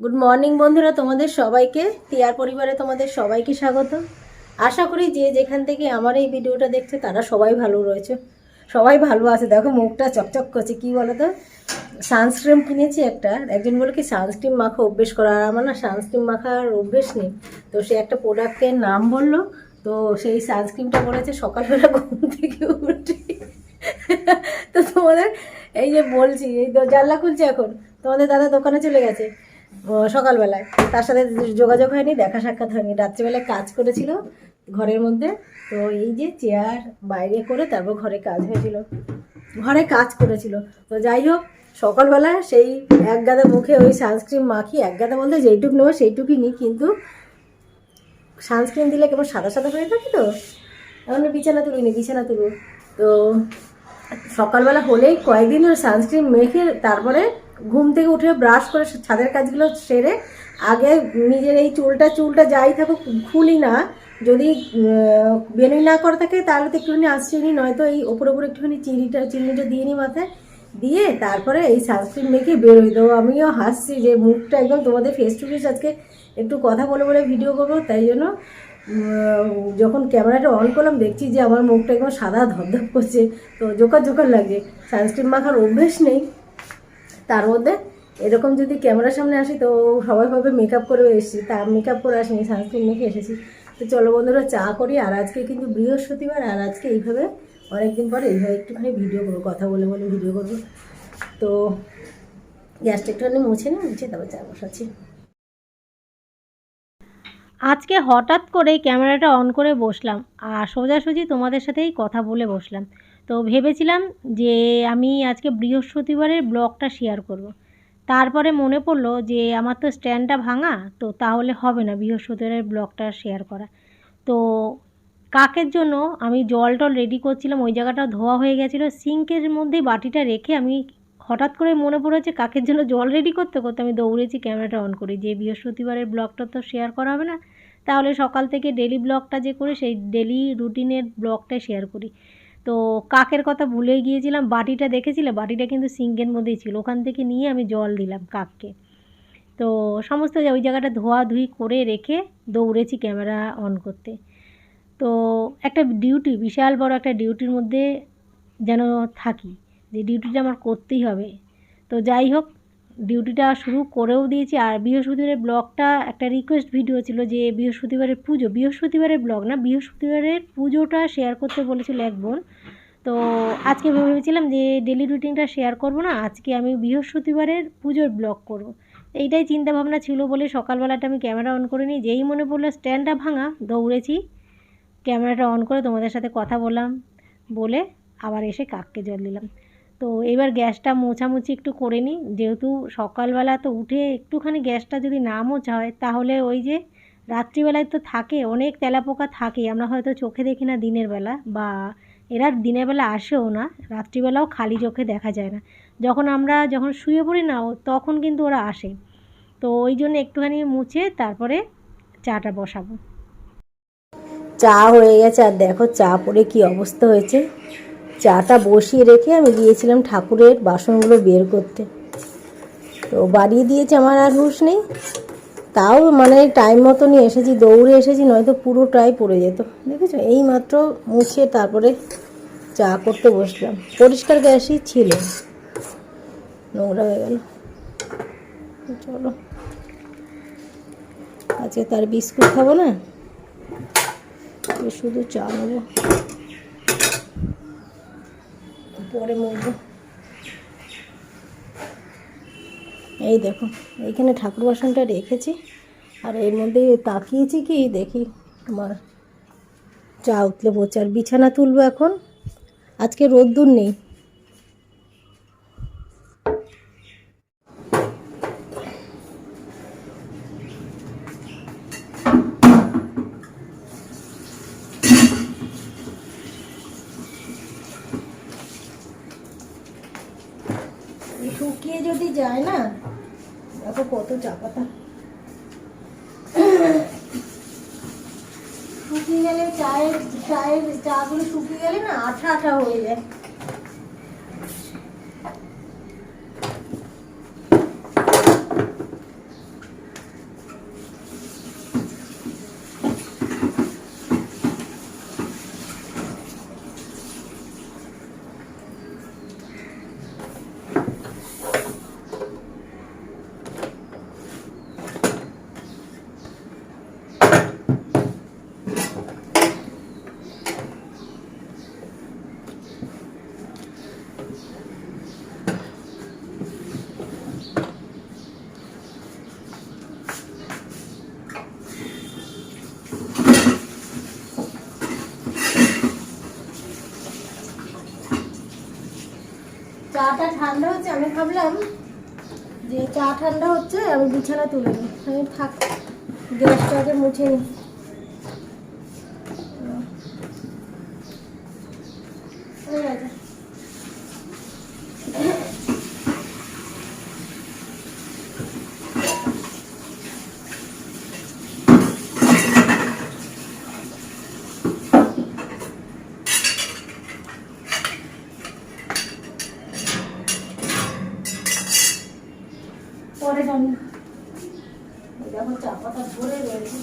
Good morning বন্ধুরা, তোমাদের সবাইকে, টিয়ার পরিবারে তোমাদের সবাইকে স্বাগত। আশা করি যে যেখান থেকে আমার এই ভিডিওটা দেখছে, তারা সবাই ভালো রয়েছে। সবাই ভালো আছে। দেখো, মুখটা চকচক করছে, কি বলো তো সানস্ক্রিন কিনেছি একটা। একজন বলে কি সানস্ক্রিন মাখা অভ্যেস করা আর আমার না সানস্ক্রিন মাখার অভ্যেস নেই। তো সে একটা প্রোডাক্টের নাম বলল। তো সেই সানস্ক্রিনটা বলেছে, সকালবেলা ঘুম থেকে উঠে। তো তোমাদের এই যে বলছি, এই জানলা খুলছে এখন। তোমাদের দাদা দোকানে চলে গেছে। সকালবেলায়। তার সাথে যোগাযোগ হয়নি, দেখা সাক্ষাৎ হয়নি। রাত্রিবেলায় কাজ করেছিল ঘরের মধ্যে। তো এই যে চেয়ার বাইরে করে তারপর ঘরে কাজ হয়েছিল। ঘরে কাজ করেছিল। তো যাই হোক সকালবেলা সেই এক গাদা মুখে ওই সানস্ক্রিন মাখি এক গাদা বলতে যেইটুক নেব সেইটুকুই নিই, কিন্তু সানস্ক্রিন দিলে কেমন সাদা সাদা হয়ে থাকে তো? এখন বিছানা তুলিনি বিছানা তুলব তো সকালবেলা হলেই কয়েকদিন ওর সানস্ক্রিন মেখে তারপরে ঘুম থেকে উঠে ব্রাশ করে ছাদের কাজগুলো সেরে আগে নিজের এই চুলটা চুলটা যাই থাকুক, খুলি না। যদি বেনুই না করে থাকে, তাহলে তো একটুখানি আসছে নি নয়তো এই ওপরে ওপরে একটুখানি চিনিটা চিনিটা দিয়ে নিই মাথায়। দিয়ে তারপরে এই সানস্ক্রিন মেখে বেরোই। তো আমিও হাসছি যে মুখটা একদম তোমাদের ফেস টু ফেস আজকে একটু কথা বলে বলে ভিডিও করব। তাই জন্য যখন ক্যামেরাটা অন করলাম, দেখছি যে আমার মুখটা একদম সাদা ধপধপ করছে। তো জোকার জোকার লাগে সানস্ক্রিন মাখার অভ্যেস নেই। তার মধ্যে এরকম যদি ক্যামেরার সামনে আসি তো সবাই ভাবে মেকআপ করে এসেছি, তা মেকআপ করে আসিনি সানস্ক্রিন মেখে এসেছি। তো চলো বন্ধুরা, চা করি, আর আজকে কিন্তু বৃহস্পতিবার, আর আজকে এইভাবে অনেকদিন পরে এইভাবে একটুখানি ভিডিও করব, কথা বলে বলে ভিডিও করব। তো গ্যাসটা একটুখানি মুছে নিই মুছে তারপর চা বসাচ্ছি। আজকে হঠাৎ করে ক্যামেরাটা অন করে বসলাম, আর সোজাসুজি তোমাদের সাথেই কথা বলে বসলাম। তো ভেবেছিলাম যে আমি আজকে বৃহস্পতিবারের ব্লগটা শেয়ার করব। তারপরে মনে পড়ল যে আমার তো স্ট্যান্ডটা ভাঙা, তো তাহলে হবে না বৃহস্পতিবারের ব্লগটা শেয়ার করা তো কাকের জন্য আমি জল টল রেডি করছিলাম, ওই জায়গাটা ধোয়া হয়ে গেছিল, সিঙ্কের মধ্যেই বাটিটা রেখে আমি হঠাৎ করে মনে পড়েছে কাকের জন্য জল রেডি করতে করতে আমি দৌড়েছি ক্যামেরাটা অন করি, যে বৃহস্পতিবারের ব্লগটা তো শেয়ার করা হবে না, তাহলে সকাল থেকে ডেলি ব্লগটা যে করি, সেই ডেলি রুটিনের ব্লগটা শেয়ার করি তো কাকের কথা ভুলে গিয়েছিলাম, বাটিটা দেখেছিলে? বাটিটা কিন্তু সিঙ্কের মধ্যেই ছিল। ওখান থেকে নিয়ে আমি জল দিলাম কাককে। তো সমস্ত ওই জায়গাটা ধোয়াধুয়ি করে রেখে দৌড়েছি ক্যামেরা অন করতে। তো একটা ডিউটি, বিশাল বড় একটা ডিউটির মধ্যে যেন থাকি। যে ডিউটিটা আমার করতেই হবে। তো যাই হোক ডিউটিটা শুরু করেও দিয়েছি। আর বৃহস্পতিবারের ব্লগটা একটা রিকোয়েস্ট ভিডিও ছিল যে বৃহস্পতিবারের পুজো। বৃহস্পতিবারের ব্লগ না, বৃহস্পতিবারের পুজোটা শেয়ার করতে বলেছিল এক বোন। তো আজকে ভেবেছিলাম যে ডেলি রুটিনটা শেয়ার করব না, আজকে আমি বৃহস্পতিবারের পুজোর ব্লগ করব। এইটাই চিন্তা ভাবনা ছিল বলে সকালবেলাটা আমি ক্যামেরা অন করে নিই। যেই মনে পড়ল স্ট্যান্ডটা ভাঙা, দৌড়েছি। ক্যামেরাটা অন করে তোমাদের সাথে কথা বললাম, বলে আবার এসে কাককে জল দিলাম। তো এবার গ্যাসটা মোছামুছি একটু করে নিই। যেহেতু সকালবেলা তো উঠে একটুখানি গ্যাসটা যদি না মোছা হয়, তাহলে ওই যে রাত্রিবেলায় তো থাকে, অনেক তেলাপোকা থাকে। আমরা হয়তো চোখে দেখি না দিনের বেলা বা এরা দিনের বেলা আসেও না, রাত্রিবেলাও খালি চোখে দেখা যায় না। যখন আমরা যখন শুয়ে পড়ি না, তখন কিন্তু ওরা আসে। তো ওই জন্য একটুখানি মুছে তারপরে চাটা বসাবো। চা হয়ে গেছে, আর দেখো চা পরে কি অবস্থা হয়েছে। চাটা বসিয়ে রেখে আমি গিয়েছিলাম ঠাকুরের বাসনগুলো বের করতে। তো বাড়িয়ে দিয়েছে আমার আর হুঁশ নেই। তাও মানে টাইম মতনই এসেছি, দৌড়ে এসেছি, নয়তো পুরোটাই পড়ে যেত। দেখেছ? এই মাত্র মুছে তারপরে চা করতে বসলাম। পরিষ্কার গ্যাসই ছিল। নোংরা হয়ে গেল। চলো। আজকে তার বিস্কুট খাব না? শুধু চা নেব। পরে মরবো। এই দেখো, এইখানে ঠাকুর বাসনটা রেখেছি, আর এর মধ্যে তাকিয়েছি কি, দেখি তোমার চা উতলে পড়ছে আর বিছানা তুলবো এখন। আজকে রোদ্দুর নেই শুকিয়ে যদি যায় না দেখো কত চা পাতা শুকিয়ে গেলে চায়ের চায়ের চাগুলো শুকিয়ে গেলে না আঠা আঠা হয়ে যায় চাটা ঠান্ডা হচ্ছে আমি ভাবলাম যে চা ঠান্ডা হচ্ছে, আমি বিছানা তুলে নিই। আমি থাক, গ্যাসটাকে মুছে নিই হয়ে গেছে। পরে জানি এই দেখো চা পাতা ভরে রয়েছে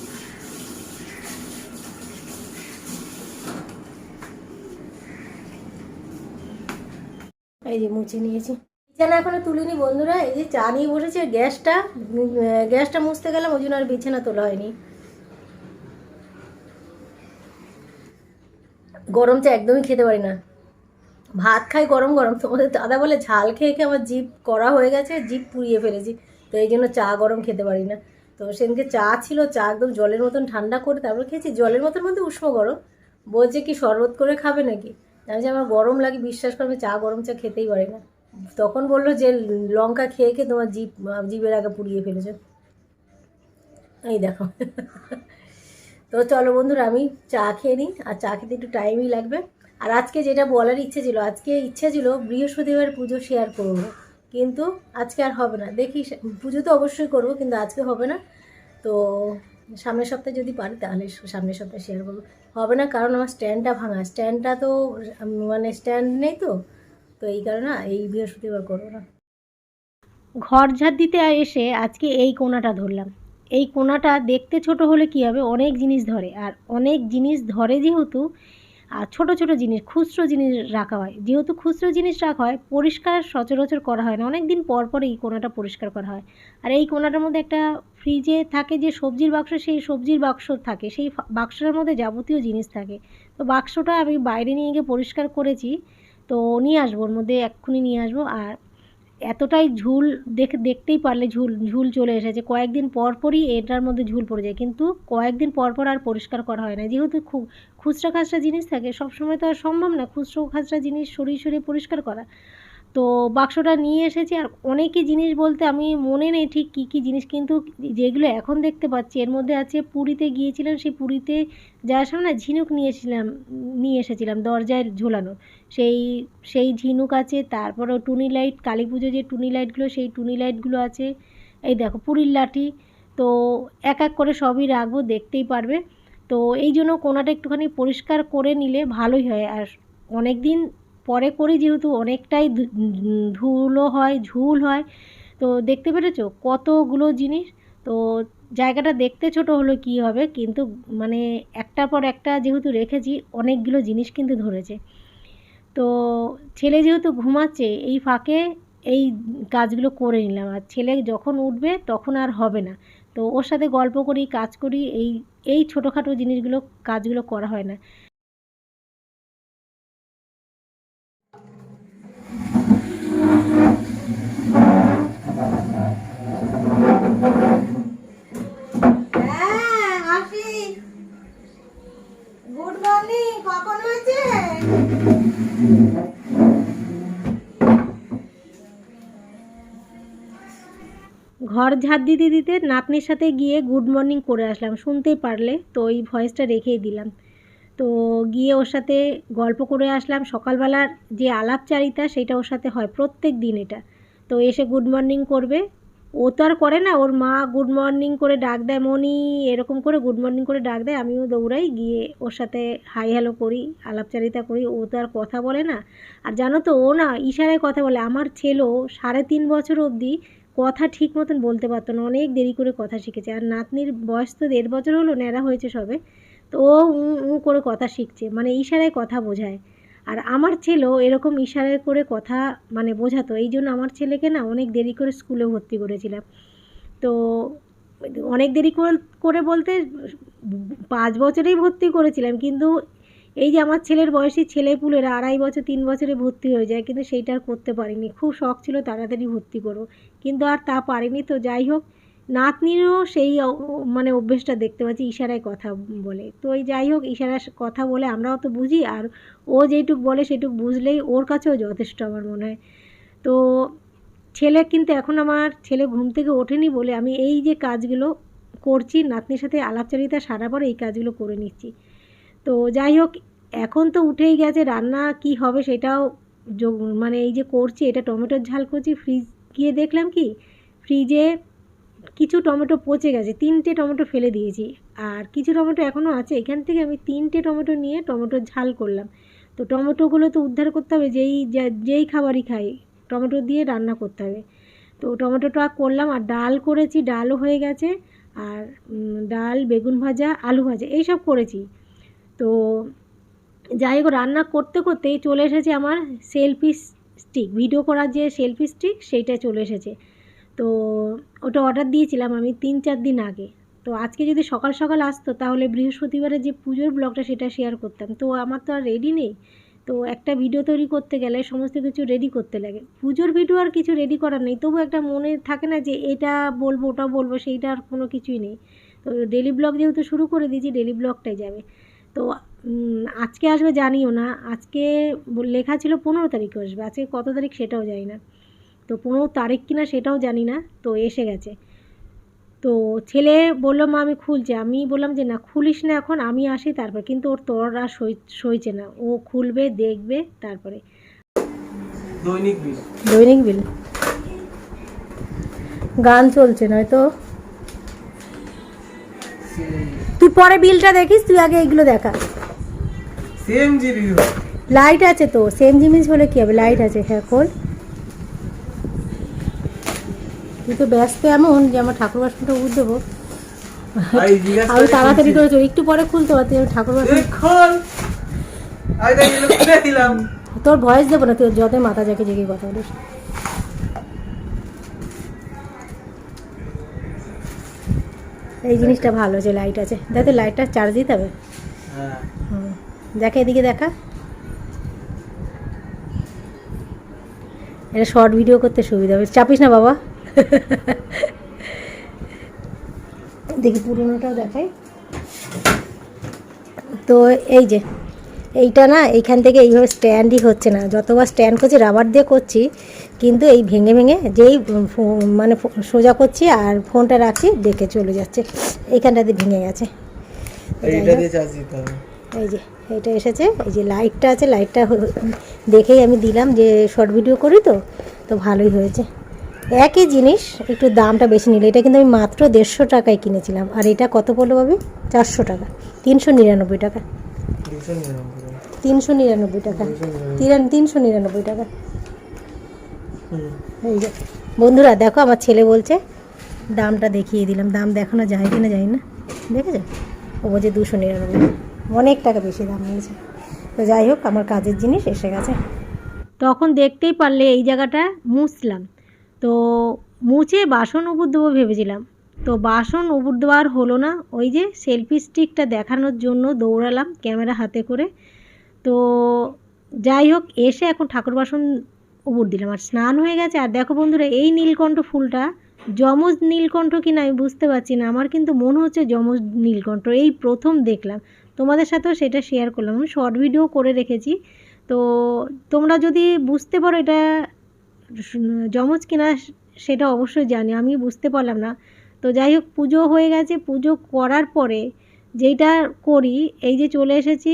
এই যে মুছে নিয়েছি। বিছানা এখনও তুলিনি বন্ধুরা, এই যে চা নিয়ে বসেছে গ্যাসটা গ্যাসটা মুছতে গেলাম, ওই জন্য আর বিছানা তোলা হয়নি। গরম চা একদমই খেতে পারি না। ভাত খাই গরম গরম, তোমাদের দাদা বলে ঝাল খেয়ে খেয়ে আমার জিভ করা হয়ে গেছে, জিভ পুড়িয়ে ফেলেছি, তো এই জন্য চা গরম খেতে পারি না। তো সেদিনকে চা ছিল, চা একদম জলের মতন ঠান্ডা করে তারপর খেয়েছি, জলের মতন মধ্যে উষ্ণ গরম। বলছে কি, শরবত করে খাবে নাকি? আমি যে আমার গরম লাগে, বিশ্বাস করে, আমি চা, গরম চা খেতেই পারি না। তখন বলল যে, লঙ্কা খেয়ে খেয়ে তোমার জিভ, জিভের আগে পুড়িয়ে ফেলেছে। এই দেখো। তো চলো বন্ধুরা, আমি চা খেয়ে নিই, আর চা খেতে একটু টাইমই লাগবে। আর আজকে যেটা বলার ইচ্ছে ছিল, আজকে ইচ্ছে ছিল বৃহস্পতিবার পুজো শেয়ার করব। কিন্তু আজকে আর হবে না। দেখি, পুজো তো অবশ্যই করব, কিন্তু আজকে হবে না। তো সামনের সপ্তাহে যদি পারি তাহলে সামনের সপ্তাহে শেয়ার করব। হবে না, কারণ আমার স্ট্যান্ডটা ভাঙা। স্ট্যান্ডটা তো মানে স্ট্যান্ড নেই তো। তো এই কারণে এই বৃহস্পতিবার করব না। ঘর ঝাড় দিতে এসে আজকে এই কোনাটা ধরলাম। এই কোনাটা দেখতে ছোট হলে কি হবে? অনেক জিনিস ধরে। আর অনেক জিনিস ধরে যেহেতু আর ছোট ছোট জিনিস, খুচরো জিনিস রাখা হয়। যেহেতু খুচরো জিনিস রাখা হয়, পরিষ্কার সচরাচর করা হয় না। অনেক দিন পর পর এই কোনাটা পরিষ্কার করা হয়। আর এই কোনাটার মধ্যে একটা ফ্রিজে থাকে যে সবজির বাক্স, সেই সবজির বাক্স থাকে। সেই বাক্সটার মধ্যে যাবতীয় জিনিস থাকে। তো বাক্সটা আমি বাইরে নিয়ে গিয়ে পরিষ্কার করেছি। তো নিয়ে আসব, ওর মধ্যে এক্ষুনি নিয়ে আসব। আর এতটাই ঝুল দেখ, দেখতেই পারলে ঝুল ঝুল চলে এসেছে। কয়েকদিন পর পরই এটার মধ্যে ঝুল পড়ে যায়। কিন্তু কয়েকদিন পর পর আর পরিষ্কার করা হয় না। যেহেতু খুব খুচরা খাচরা জিনিস থাকে, সবসময় তো আর সম্ভব না খুচরো খাচরা জিনিস সরিয়ে সরিয়ে পরিষ্কার করা। তো বাক্সটা নিয়ে এসেছি। আর অনেকই জিনিস বলতে আমি মনে নেই ঠিক কী কী জিনিস, কিন্তু যেগুলো এখন দেখতে পাচ্ছি, এর মধ্যে আছে পুরীতে গিয়েছিলাম, সেই পুরীতে যাওয়ার সময় না ঝিনুক নিয়েছিলাম নিয়ে এসেছিলাম দরজায় ঝোলানো। সেই সেই ঝিনুক আছে, তারপরে টুনি লাইট, কালী পুজো যে টুনি লাইটগুলো, সেই টুনি লাইটগুলো আছে। এই দেখো পুরীর লাঠি, তো এক এক করে সবই রাখব, দেখতেই পারবে। তো এই জন্য কোনাটা একটুখানি পরিষ্কার করে নিলে ভালোই হয়। আর অনেক দিন পরে করি যেহেতু অনেকটাই ধুলো হয়, ঝুল হয়, তো দেখতে পেরেছ কতগুলো জিনিস? তো জায়গাটা দেখতে ছোট হলো কি হবে, কিন্তু মানে একটার পর একটা যেহেতু রেখেছি, অনেকগুলো জিনিস কিন্তু ধরেছে। তো ছেলে যেহেতু ঘুমাচ্ছে, এই ফাঁকে এই কাজগুলো করে নিলাম। আর ছেলে যখন উঠবে, তখন আর হবে না। তো ওর সাথে গল্প করি, কাজ করি, এই এই ছোটোখাটো জিনিসগুলো, কাজগুলো করা হয় না। ঘর ঝাড় দিতে দিতে নাতনির সাথে গিয়ে গুড মর্নিং করে আসলাম। শুনতেই পারলে, তো এই ভয়েসটা রেখেই দিলাম। তো গিয়ে ওর সাথে গল্প করে আসলাম। সকালবেলার যে আলাপচারিতা, সেটা ওর সাথে হয় প্রত্যেক দিন এটা। তো এসে গুড মর্নিং করবে। ও তো আর করে না, ওর মা গুড মর্নিং করে ডাক দেয় মনি এরকম করে গুড মর্নিং করে ডাক দেয়, আমিও দৌড়াই, গিয়ে ওর সাথে হাই হ্যালো করি, আলাপচারিতা করি, ও তো আর কথা বলে না। আর জানো তো, ও না ইশারায় কথা বলে, আমার ছেলেও সাড়ে তিন বছর অবধি কথা ঠিক মতন বলতে পারতো না, অনেক দেরি করে কথা শিখেছে, আর নাতনির বয়স তো দেড় বছর হলো, ন্যাড়া হয়েছে সবে, তো ও উঁ উঁ করে কথা শিখছে মানে ইশারায় কথা বোঝায়। আর আমার ছেলেও এরকম ইশারায় করে কথা মানে বোঝাতো। এই জন্য আমার ছেলেকে না অনেক দেরি করে স্কুলে ভর্তি করেছিলাম। তো অনেক দেরি করে- করে বলতে পাঁচ বছরেই ভর্তি করেছিলাম। কিন্তু এই যে আমার ছেলের বয়সী ছেলেপুলেরা আড়াই বছর, তিন বছরে ভর্তি হয়ে যায়, কিন্তু সেইটা আর করতে পারিনি। খুব শখ ছিল তাড়াতাড়ি ভর্তি করব কিন্তু আর তা পারিনি। তো যাই হোক নাতনিরও সেই মানে অভ্যেসটা দেখতে পাচ্ছি ইশারায় কথা বলে। তো এই যাই হোক ইশারায় কথা বলে আমরাও তো বুঝি, আর ও যেইটুক বলে সেটুক বুঝলেই ওর কাছেও যথেষ্ট আমার মনে হয়। তো ছেলে কিন্তু এখন আমার ছেলে ঘুম থেকে ওঠেনি বলে আমি এই যে কাজগুলো করছি, নাতনির সাথে আলাপচারিতা সারা পর এই কাজগুলো করে নিচ্ছি। তো যাই হোক, এখন তো উঠেই গেছে, রান্না কি হবে সেটাও মানে এই যে করছি, এটা টমেটোর ঝাল করছি, ফ্রিজ গিয়ে দেখলাম কি, ফ্রিজে কিছু টমেটো পচে গেছে, তিনটে টমেটো ফেলে দিয়েছি। আর কিছু টমেটো এখনও আছে, এখান থেকে আমি তিনটে টমেটো নিয়ে টমেটোর ঝাল করলাম। তো টমেটোগুলো তো উদ্ধার করতে হবে, যেই যেই খাবারই খাই, টমেটো দিয়ে রান্না করতে হবে। তো টমেটোটা করলাম, আর ডাল করেছি, ডালও হয়ে গেছে, আর ডাল, বেগুন ভাজা, আলু ভাজা এইসব করেছি। তো যাই হোক, রান্না করতে করতেই চলে এসেছে আমার সেলফি স্টিক, ভিডিও করার যে সেলফি স্টিক, সেইটা চলে এসেছে। তো ওটা অর্ডার দিয়েছিলাম আমি তিন চার দিন আগে। তো আজকে যদি সকাল সকাল আসতো, তাহলে বৃহস্পতিবারে যে পুজোর ব্লগটা সেটা শেয়ার করতাম। তো আমার তো আর রেডি নেই। তো একটা ভিডিও তৈরি করতে গেলে সমস্ত কিছু রেডি করতে লাগে। পুজোর ভিডিও আর কিছু রেডি করার নেই। তবু একটা মনে থাকে না যে এটা বলব, ওটা বলব, সেইটা আর কোনো কিছুই নেই। তো ডেলি ব্লগ যেহেতু শুরু করে দিয়েছি ডেলি ব্লগটাই যাবে। তো আজকে আসবে জানিও না। আজকে লেখা ছিল পনেরো তারিখে আসবে। আজকে কত তারিখ সেটাও জানি না। তো পনেরো তারিখ কিনা সেটাও জানি না তো এসে গেছে। তো ছেলে বলল মা আমি খুলছি। আমি বললাম যে না খুলিস না এখন আমি আসি তারপর। কিন্তু ওর তোর আর সই সইছে না। ও খুলবে দেখবে তারপরে। দৈনিক বিল। দৈনিক বিল। গান চলছে নয়তো? তুই পরে বিলটা দেখিস তুই আগে এগুলো দেখা। সেম জিবি লাইট আছে তো সেম জিনিস হলে কি হবে? লাইট আছে হ্যাঁ খোল। তুই তো ব্যস্ত এমন যে আমার ঠাকুর বাসনটা উঠ দেবো। আমি তাড়াতাড়ি করে চলি একটু পরে খুলতে পারতি আমি ঠাকুর বাসন। তোর ভয়েস দেবো না তুই যতই মাথা যাকে জেগে কথা বলিস। এই জিনিসটা ভালো যে লাইট আছে। দেখো লাইটটা চার্জ দিতে হবে। হ্যাঁ। দেখা এদিকে দেখা। এটা শর্ট ভিডিও করতে সুবিধা হবে। চাপিস না বাবা। দেখি পুরোনোটাও দেখাই। তো এই যে এইটা না এইখান থেকে এইভাবে স্ট্যান্ডই হচ্ছে না। যতবার স্ট্যান্ড করছি রাবার দিয়ে করছি কিন্তু এই ভেঙে ভেঙে যেই মানে সোজা করছি আর ফোনটা রাখছি দেখে চলে যাচ্ছে। এইখানটাতে ভেঙে গেছে। এই যে এইটা এসেছে। এই যে লাইটটা আছে লাইটটা দেখেই আমি দিলাম যে শর্ট ভিডিও করি তো তো ভালোই হয়েছে। একই জিনিস, একটু দামটা বেশি নিল। এটা কিন্তু আমি মাত্র দেড়শো টাকায় কিনেছিলাম। আর এটা কত পড়ল পাবে চারশো টাকা। তিনশো নিরানব্বই টাকা। তিনশো নিরানব্বই টাকা। তিনশো নিরানব্বই টাকা। এই যে, বন্ধুরা দেখো, আমার ছেলে বলছে, দামটা দেখিয়ে দিলাম। দাম দেখানো যায় কিনা জানি না। দেখেছ? ও বলছে দুশো নিরানব্বই। অনেক টাকা বেশি দাম নিয়েছে তো যাই হোক, আমার কাজের জিনিস এসে গেছে। তখন দেখতেই পারলে এই জায়গাটা মুছলাম তো মুছে বাসন উপর দেবো ভেবেছিলাম। তো বাসন উপর দেওয়ার হলো না। ওই যে সেলফি স্টিকটা দেখানোর জন্য দৌড়ালাম ক্যামেরা হাতে করে। তো যাই হোক, এসে এখন ঠাকুর বাসন উপর দিলাম। আর স্নান হয়ে গেছে। আর দেখো বন্ধুরা, এই নীলকণ্ঠ ফুলটা যমজ নীলকণ্ঠ কিনা আমি বুঝতে পারছি না। আমার কিন্তু মনে হচ্ছে যমজ নীলকণ্ঠ। এই প্রথম দেখলাম। তোমাদের সাথেও সেটা শেয়ার করলাম। আমি শর্ট ভিডিও করে রেখেছি। তো তোমরা যদি বুঝতে পারো এটা যমজ কিনা সেটা অবশ্যই জানি, আমি বুঝতে পারলাম না। তো যাই হোক, পুজো হয়ে গেছে, পুজো করার পরে যেইটা করি, এই যে চলে এসেছি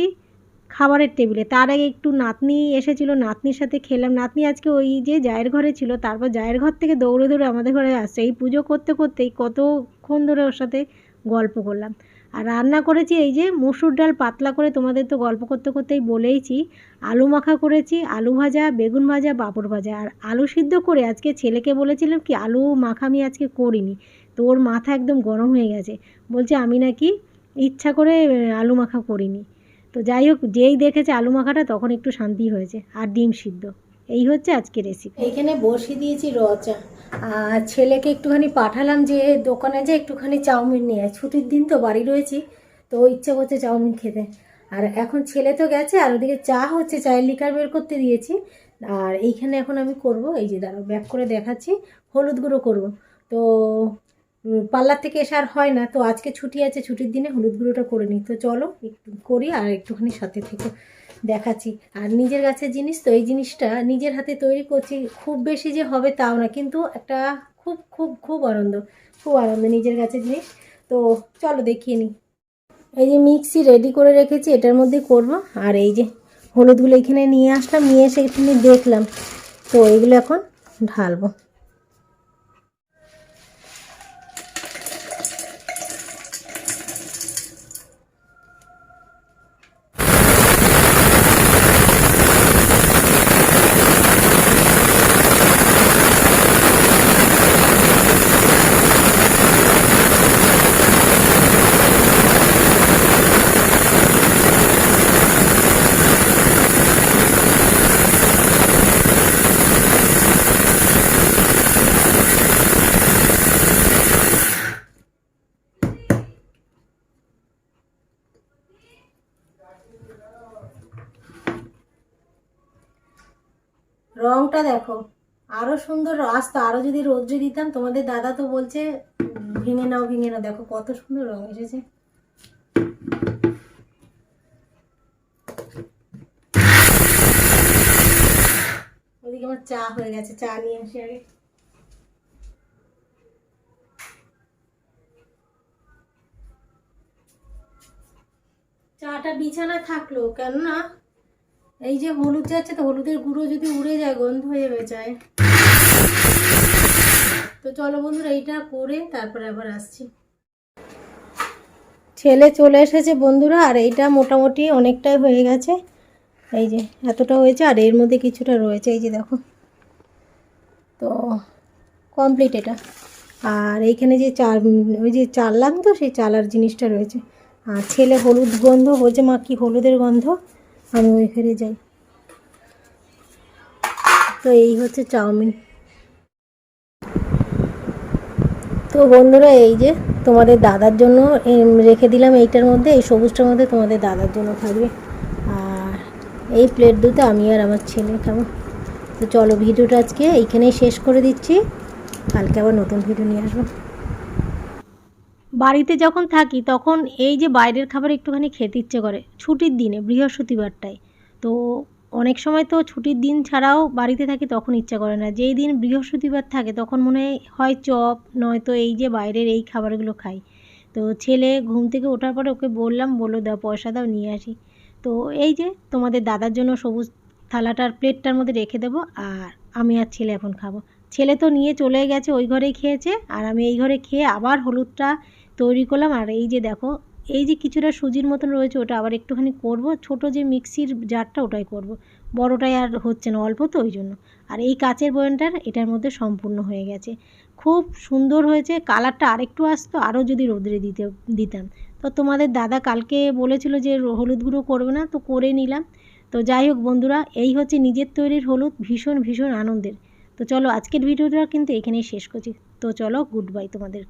খাবারের টেবিলে। তার আগে একটু নাতনি এসেছিল, নাতনির সাথে খেলাম। নাতনি আজকে ওই যে জায়ের ঘরে ছিল, তারপর জায়ের ঘর থেকে দৌড়ে দৌড়ে আমাদের ঘরে আসছে। এই পুজো করতে করতেই কতক্ষণ ধরে ওর সাথে গল্প করলাম। আর রান্না করেছি এই যে মসুর ডাল পাতলা করে তোমাদের তো গল্প করতে করতেই বলেইছি। আলু মাখা করেছি, আলু ভাজা, বেগুন ভাজা, পাঁপড় ভাজা। আর আলু সিদ্ধ করে আজকে ছেলেকে বলেছিলাম কি আলু মাখা আমি আজকে করিনি। তো ওর মাথা একদম গরম হয়ে গেছে। বলছে, আমি নাকি ইচ্ছা করে আলু মাখা করিনি। তো যাই হোক, যেই দেখেছে আলু মাখাটা তখন একটু শান্তি হয়েছে। আর ডিম সিদ্ধ। এই হচ্ছে আজকে রেসিপি এইখানে বসিয়ে দিয়েছি রচা আর ছেলেকে একটুখানি পাঠালাম যে দোকানে যে একটুখানি চাউমিন নিয়ে। ছুটির দিন তো বাড়ি রয়েছি, তো ইচ্ছা করছে চাউমিন খেতে। আর এখন ছেলে তো গেছে, আর ওদিকে চা হচ্ছে, চায়ের লিকার বের করতে দিয়েছি। আর এইখানে এখন আমি করব, এই যে দাঁড়াও, ব্যাক করে দেখাচ্ছি, হলুদ গুঁড়ো করব। তো পার্লার থেকে এসে আর হয় না, তো আজকে ছুটি আছে, ছুটির দিনে হলুদ গুঁড়োটা করে নিই। তো চলো, একটু করি আর একটুখানি সাথে থেকে। দেখাচ্ছি। আর নিজের গাছের জিনিস, তো এই জিনিসটা নিজের হাতে তৈরি করছি, খুব বেশি যে হবে তাও না, কিন্তু একটা খুব খুব খুব আনন্দ খুব আনন্দ নিজের গাছের জিনিস। তো চলো দেখিয়ে নিই। এই যে মিক্সি রেডি করে রেখেছি, এটার মধ্যে করব। আর এই যে হলুদগুলো এখানে নিয়ে আসলাম, নিয়ে এসে এখানে দেখলাম। তো এইগুলো এখন ঢালবো। রংটা দেখো। আরও সুন্দর আসতো, আরও যদি রোদ্রে দিতাম, তোমাদের দাদা তো বলছে, ভেঙে নাও ভেঙে নাও, দেখো কত সুন্দর রং এসেছে। ওদিকে আমার চা হয়ে গেছে, চা নিয়ে আসি আগে। চাটা বিছানায় থাকল, কেননা এই যে হলুদ যাচ্ছে তো, হলুদের গুঁড়ো যদি উড়ে যায়, গন্ধ হয়ে যাবে চায় তো চলো বন্ধুরা, এইটা করে তারপরে আবার আসছি। ছেলে চলে এসেছে বন্ধুরা, আর এইটা মোটামুটি অনেকটাই হয়ে গেছে। এই যে, এতটা হয়েছে, আর এর মধ্যে কিছুটা রয়েছে, এই যে দেখো। তো কমপ্লিট এটা। আর এইখানে যে চাল, ওই যে চাললাম তো, সেই চালার জিনিসটা রয়েছে। আর ছেলে হলুদ গন্ধ, বলছে মা, কি হলুদের গন্ধ? আমি ওই ফেরে যাই। তো এই হচ্ছে চাউমিন। তো বন্ধুরা, এই যে তোমাদের দাদার জন্য রেখে দিলাম এইটার মধ্যে, এই সবুজটার মধ্যে তোমাদের দাদার জন্য থাকবে। আর এই প্লেট দুটো আমি আর আমার ছেলে খাব। তো চলো, ভিডিওটা আজকে এইখানেই শেষ করে দিচ্ছি। কালকে আবার নতুন ভিডিও নিয়ে আসব। বাড়িতে যখন থাকি, তখন এই যে বাইরের খাবার একটুখানি খেতে ইচ্ছে করে, ছুটির দিনে, বৃহস্পতিবারটায়। তো অনেক সময় তো ছুটির দিন ছাড়াও বাড়িতে থাকি, তখন ইচ্ছা করে না। যেই দিন বৃহস্পতিবার থাকে, তখন মনে হয় চপ, নয়তো এই যে বাইরের এই খাবারগুলো খাই। তো ছেলে ঘুম থেকে ওঠার পরে ওকে বললাম, বলল, দাও, পয়সা দাও, নিয়ে আসি। তো এই যে তোমাদের দাদার জন্য সবুজ থালাটার প্লেটটার মধ্যে রেখে দেবো, আর আমি আর ছেলে এখন খাব। ছেলে তো নিয়ে চলে গেছে, ওই ঘরেই খেয়েছে, আর আমি এই ঘরে খেয়ে আবার হলুদটা তৈরি করলাম। আর এই যে দেখো, এই যে কিছুটা সুজির মতন রয়েছে ওটা আবার একটুখানি করব। ছোট যে মিক্সির জারটা ওটাই করব। বড়টাই আর হচ্ছে না অল্প তো, ওই জন্য। আর এই কাচের বয়নটার এটার মধ্যে সম্পূর্ণ হয়ে গেছে। খুব সুন্দর হয়েছে। কালারটা আরেকটু আসতো, আরও যদি রোদ্রে দিতে, দিতাম। তো তোমাদের দাদা কালকে বলেছিল যে হলুদ গুঁড়ো করবে না, তো করে নিলাম। তো যাই হোক বন্ধুরা, এই হচ্ছে নিজের তৈরির হলুদ, ভীষণ ভীষণ আনন্দের। তো চলো আজকের ভিডিওটা কিন্তু এখানেই শেষ করছি। তো চলো, গুড বাই তোমাদের।